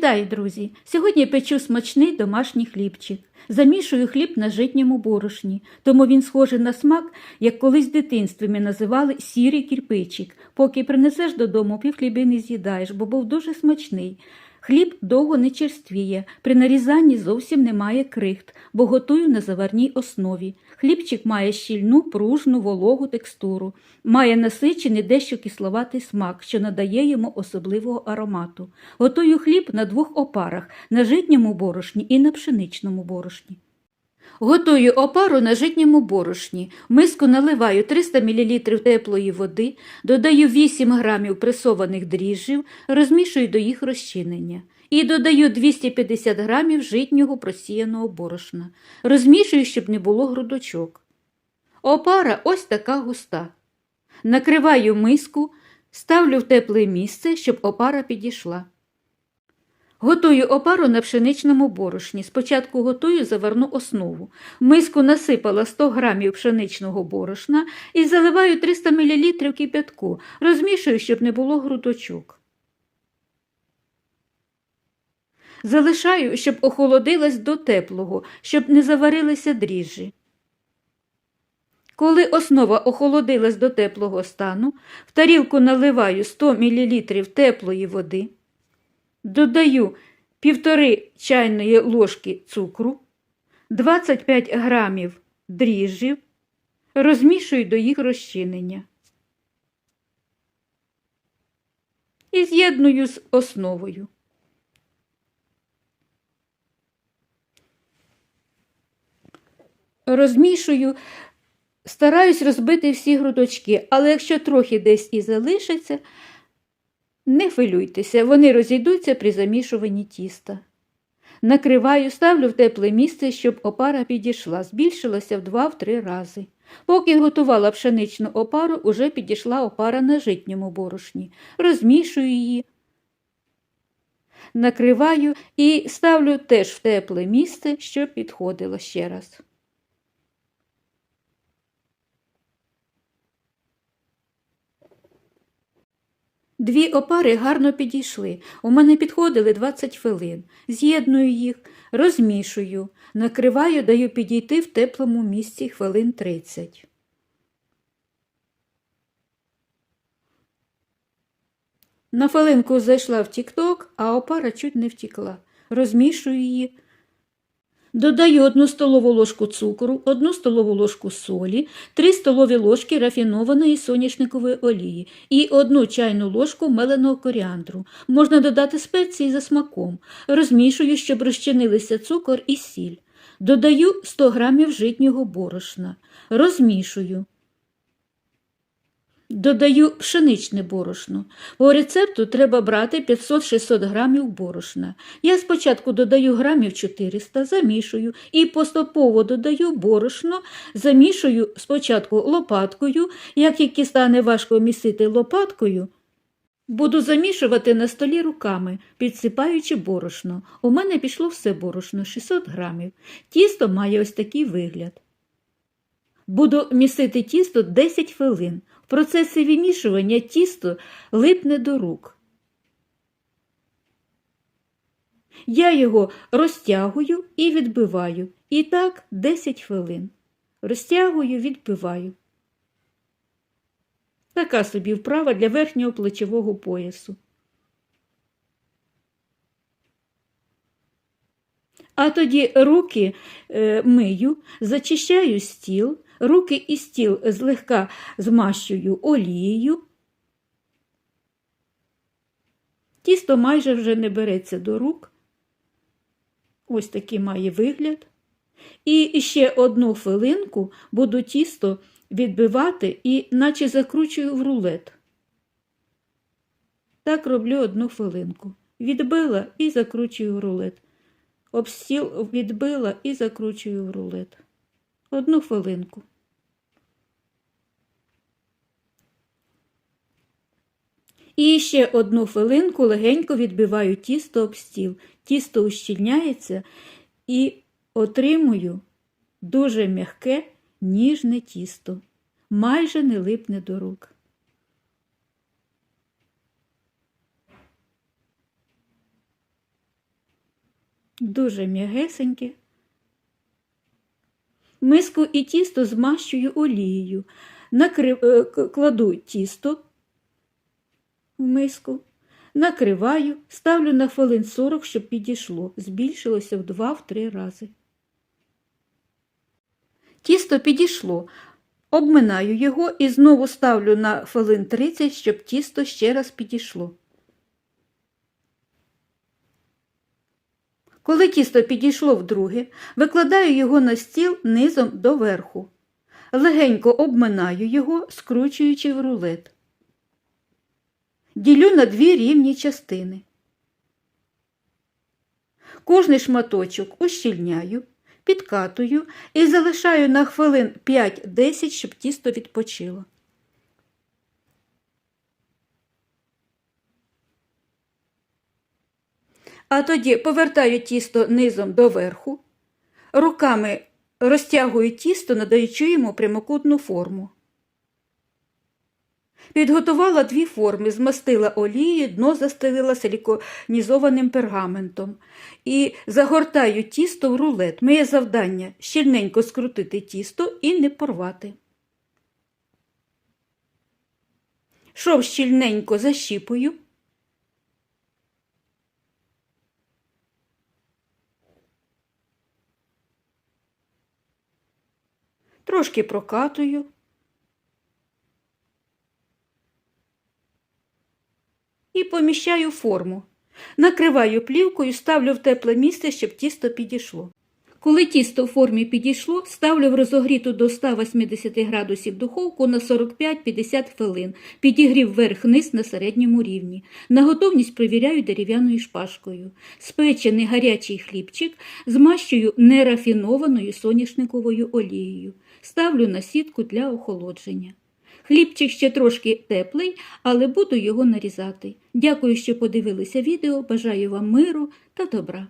Вітаю, друзі! Сьогодні печу смачний домашній хлібчик. Замішую хліб на житньому борошні, тому він схожий на смак, як колись в дитинстві ми називали сірий кірпичик. Поки принесеш додому, півхліби не з'їдаєш, бо був дуже смачний. Хліб довго не черствіє, при нарізанні зовсім немає крихт, бо готую на заварній основі. Хлібчик має щільну, пружну, вологу текстуру, має насичений дещо кисловатий смак, що надає йому особливого аромату. Готую хліб на двох опарах на житньому борошні і на пшеничному борошні. Готую опару на житньому борошні. Миску наливаю 300 мл теплої води, додаю 8 г пресованих дріжджів, розмішую до їх розчинення. І додаю 250 г житнього просіяного борошна. Розмішую, щоб не було грудочок. Опара ось така густа. Накриваю миску, ставлю в тепле місце, щоб опара підійшла. Готую опару на пшеничному борошні. Спочатку готую заварну основу. Миску насипала 100 г пшеничного борошна і заливаю 300 мл кип'ятку. Розмішую, щоб не було грудочок. Залишаю, щоб охолодилась до теплого, щоб не заварилися дріжджі. Коли основа охолодилась до теплого стану, в тарілку наливаю 100 мл теплої води. Додаю півтори чайної ложки цукру, 25 грамів дріжджів, розмішую до їх розчинення. І з'єдную з основою. Розмішую, стараюсь розбити всі грудочки, але якщо трохи десь і залишиться, не хвилюйтеся, вони розійдуться при замішуванні тіста. Накриваю, ставлю в тепле місце, щоб опара підійшла, збільшилася в 2-3 рази. Поки готувала пшеничну опару, уже підійшла опара на житньому борошні. Розмішую її, накриваю і ставлю теж в тепле місце, щоб підходило ще раз. Дві опари гарно підійшли. У мене підходили 20 хвилин. З'єдную їх, розмішую, накриваю, даю підійти в теплому місці хвилин 30. На хвилинку зайшла в тік-ток, а опара чуть не втікла. Розмішую її. Додаю 1 столову ложку цукру, 1 столову ложку солі, 3 столові ложки рафінованої соняшникової олії і 1 чайну ложку меленого коріандру. Можна додати спеції за смаком. Розмішую, щоб розчинилися цукор і сіль. Додаю 100 грамів житнього борошна. Розмішую. Додаю пшеничне борошно. По рецепту треба брати 500-600 грамів борошна. Я спочатку додаю грамів 400, замішую і поступово додаю борошно, замішую спочатку лопаткою, як тільки стане важко місити лопаткою. Буду замішувати на столі руками, підсипаючи борошно. У мене пішло все борошно 600 грамів. Тісто має ось такий вигляд. Буду місити тісто 10 хвилин. Процесі вимішування тісто липне до рук. Я його розтягую і відбиваю. І так 10 хвилин. Розтягую, відбиваю. Така собі вправа для верхнього плечового поясу. А тоді руки е, мию, зачищаю стіл, руки і стіл злегка змащую олією. Тісто майже вже не береться до рук. Ось такий має вигляд. І ще одну хвилинку буду тісто відбивати і наче закручую в рулет. Так роблю одну хвилинку. Відбила і закручую в рулет. Об стіл відбила і закручую в рулет. Одну хвилинку. І ще одну хвилинку легенько відбиваю тісто об стіл. Тісто ущільняється і отримую дуже м'яке, ніжне тісто. Майже не липне до рук. Дуже м'ягесеньке. Миску і тісто змащую олією. Накрив... е, Кладу тісто в миску, накриваю, ставлю на хвилин 40, щоб підійшло. Збільшилося в 2-3 рази. Тісто підійшло. Обминаю його і знову ставлю на хвилин 30, щоб тісто ще раз підійшло. Коли тісто підійшло вдруге, викладаю його на стіл низом доверху. Легенько обминаю його, скручуючи в рулет. Ділю на дві рівні частини. Кожний шматочок ущільняю, підкатую і залишаю на хвилин 5-10, щоб тісто відпочило. А тоді повертаю тісто низом доверху, руками розтягую тісто, надаючи йому прямокутну форму. Підготувала дві форми, змастила олією, дно застелила силіконізованим пергаментом і загортаю тісто в рулет. Моє завдання щільненько скрутити тісто і не порвати. Шов щільненько защіпую. Трошки прокатую. І поміщаю форму. Накриваю плівкою, ставлю в тепле місце, щоб тісто підійшло. Коли тісто в формі підійшло, ставлю в розогріту до 180 градусів духовку на 45-50 хвилин, підігрів верх-низ на середньому рівні. На готовність провіряю дерев'яною шпажкою. Спечений гарячий хлібчик змащую нерафінованою соняшниковою олією. Ставлю на сітку для охолодження. Хлібчик ще трошки теплий, але буду його нарізати. Дякую, що подивилися відео. Бажаю вам миру та добра.